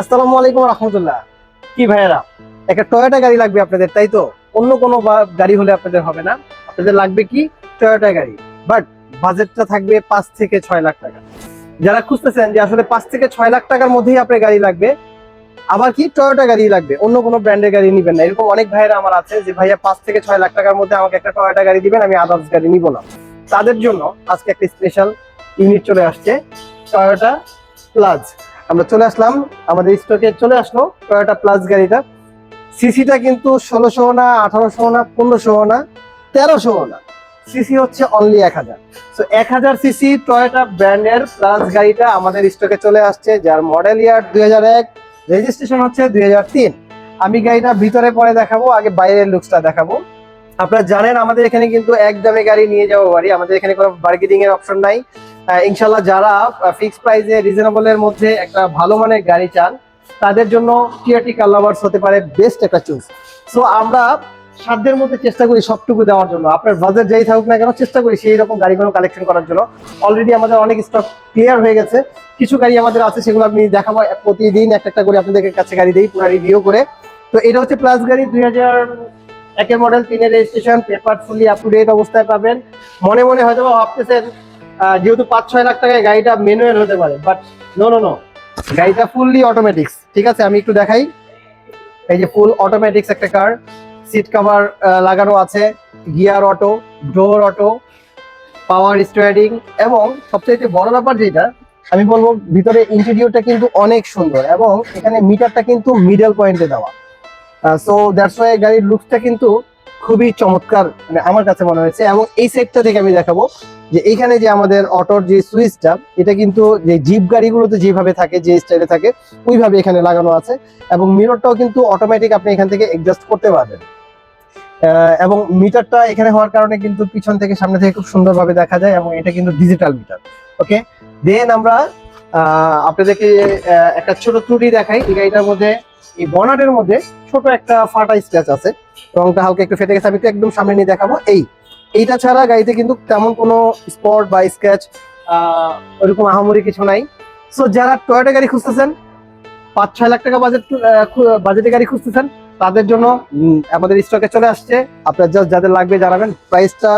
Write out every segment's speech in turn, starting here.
আসসালামু আলাইকুম রহমতুল্লাহ। কি ভাইয়েরা, একটা টয়োটা গাড়ি লাগবে আপনাদের, তাই তো? অন্য কোনো গাড়ি হলে আপনাদের হবে না। আপনাদের লাগবে কি? টয়োটা গাড়ি। বাট বাজেটটা থাকবে পাঁচ থেকে ছয় লাখ টাকা। যারা খুঁজতেছেন যে আসলে পাঁচ থেকে ছয় লাখ টাকার মধ্যেই আপনার গাড়ি লাগবে, আবার কি টয়োটা গাড়ি লাগবে, অন্য কোনো ব্র্যান্ডের গাড়ি নিবেন না। এরকম অনেক ভাইয়েরা আমার আছে যে, ভাইয়া, পাঁচ থেকে ছয় লাখ টাকার মধ্যে আমাকে একটা টয়োটা গাড়ি দিবেন, আমি আদার্স গাড়ি নিব না। তাদের জন্য আজকে একটা স্পেশাল ইউনিট চলে আসছে টয়োটা প্লাস আমরা চলে আসলাম, আমাদের স্টকে চলে আসলো টয়োটা প্লাস গাড়িটা। সিসিটা কিন্তু ষোলোশো না, আঠারোশো না, পনেরোশো না, তেরোশো না। সিসি হচ্ছে অনলি এক হাজার। তো এক হাজার সিসি টয়োটা ব্র্যান্ডের প্লাস গাড়িটা আমাদের স্টকে চলে আসছে, যার মডেল ইয়ার দুই হাজার এক রেজিস্ট্রেশন হচ্ছে দুই হাজার তিন। আমি গাড়িটা ভিতরে পরে দেখাবো, আগে বাইরের লুকসটা দেখাবো। আপনারা জানেন আমাদের এখানে কিন্তু এক দামে গাড়ি নিয়ে যাব বাড়ি, আমাদের এখানে কোনো বার্গেনিং এর অপশন নাই। ইনশাল্লাহ যারা ফিক্সড প্রাইসে রিজনেবল এর মধ্যে একটা ভালো মানের গাড়ি চান, তাদের জন্য টিআরটি কার লাভার্স হতে পারে বেস্ট একটা চুজ সো আমরা সাধ্যের মধ্যে চেষ্টা করি সবটুকু দেওয়ার জন্য। আপনার বাজেট যাই থাকুক না কেন, চেষ্টা করি সেই রকম গাড়িগুলো কালেকশন করার জন্য। অলরেডি আমাদের অনেক স্টক ক্লিয়ার হয়ে গেছে। কিছু গাড়ি আমাদের আছে, সেগুলো আপনি দেখাবো। প্রতিদিন একটা একটা করে আপনাদের কাছে গাড়ি দিই, পুরো রিভিউ করে। তো এটা হচ্ছে প্লাস গাড়ি, দুই হাজার একের মডেল তিনের registration paper fully up to date অবস্থায় পাবেন। মনে মনে হয়তো ভাবতেছেন যেহেতু পাঁচ, ছয় লাখ টাকায় গাড়িটা ম্যানুয়াল হতে পারে বাট নো নো নো গাড়িটা ফুললি অটোমেটিক্স ঠিক আছে? আমি একটু দেখাই। এই যে ফুল অটোমেটিক্স একটা কার সিট কভার লাগানো আছে gear auto door auto power steering এবং সবচেয়ে বড় ব্যাপার যেটা, আমি বলব ভিতরে ইন্টেরিয়রটা কিন্তু অনেক সুন্দর, এবং এখানে মিটারটা কিন্তু মিডল পয়েন্টে দেওয়া। সো দ্যাটস ওয়াই গাড়ির লুকসটা কিন্তু খুবই চমৎকার মানে আমার কাছে মনে হয়েছে, এবং এই সেটটা থেকে আমি দেখাবো। যে এইখানে যে আমাদের অটোর যে সুইচটা, এটা কিন্তু যে জিপ গাড়িগুলোতে যেভাবে থাকে, যে স্টাইলে থাকে, ওইভাবে এখানে লাগানো আছে এবং মিররটাও কিন্তু অটোমেটিক আপনি এখান থেকে অ্যাডজাস্ট করতে পারবেন। এবং মিটারটা এখানে হওয়ার কারণে কিন্তু পিছন থেকে, সামনে থেকে খুব সুন্দরভাবে দেখা যায় এবং এটা কিন্তু ডিজিটাল মিটার ওকে দেন আমরা আপনাদেরকে একটা ছোট ত্রুটি দেখাই। এই গাড়িটার মধ্যে, এই বনাটের মধ্যে ছোট একটা ফাটা স্ক্র্যাচ আছে। রংটা হালকা একটু ফেটে গেছে, আমি একদম সামনে নিয়ে দেখাবো। এই এইটা ছাড়া গাড়িতে কিন্তু তেমন কোনো স্পট বা স্ক্র্যাচ ওরকম আহামরি কিছু নাই। সো যারা টয়োটা গাড়ি খুঁজতেছেন পাঁচ ছয় লাখ টাকা বাজেট বাজেটে গাড়ি খুঁজতেছেন, তাদের জন্য আমাদের স্টকে চলে আসছে। আপনার জাস্ট যাদের লাগবে জানাবেন। প্রাইসটা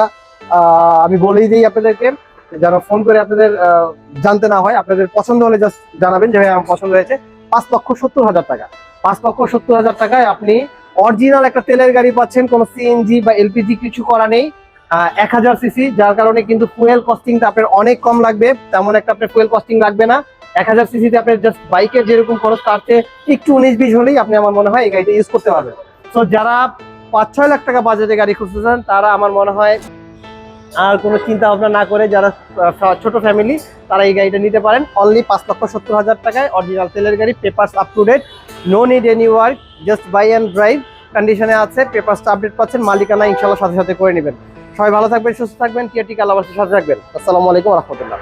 আমি বলেই দিই আপনাদেরকে, যারা ফোন করে আপনাদের জানতে না হয়, আপনাদের পছন্দ হলে জাস্ট জানাবেন যে ভাই আমার পছন্দ হয়েছে। পাঁচ লক্ষ সত্তর হাজার টাকা। পাঁচ লক্ষ সত্তর হাজার টাকায় আপনি অরিজিনাল একটা তেলের গাড়ি পাচ্ছেন, কোনো সিএনজি বা এলপিজি কিছু করা নেই। এক হাজার সিসি, যার কারণে কিন্তু ফুয়েল কস্টিংটা আপনার অনেক কম লাগবে। তেমন একটা আপনার ফুয়েল কস্টিং লাগবে না। এক হাজার সিসিতে আপনার জাস্ট বাইকের যেরকম খরচ, তার চেয়ে একটু উনিশ বিশ হলেই আপনি আমার মনে হয় এই গাড়িটা ইউজ করতে পারবেন। তো যারা পাঁচ ছয় লাখ টাকা বাজেটে গাড়ি খুঁজতেছেন, তারা আমার মনে হয় আর কোনো চিন্তা ভাবনা না করে যারা ছোট ফ্যামিলি তারা এই গাড়িটা নিতে পারেন। অনলি পাঁচ লক্ষ সত্তর হাজার টাকায় অরিজিনাল তেলের গাড়ি papers up to date no need any work just buy and drive কন্ডিশনে আছে পেপারসটা আপডেট পাচ্ছেন, মালিকানা ইনশাল্লাহ সাথে সাথে করে নেবেন। সবাই ভালো থাকবেন সুস্থ থাকবেন টিআরটি কালাবাসের সাথে থাকবেন। আসসালামু আলাইকুম রহমতুল্লাহ।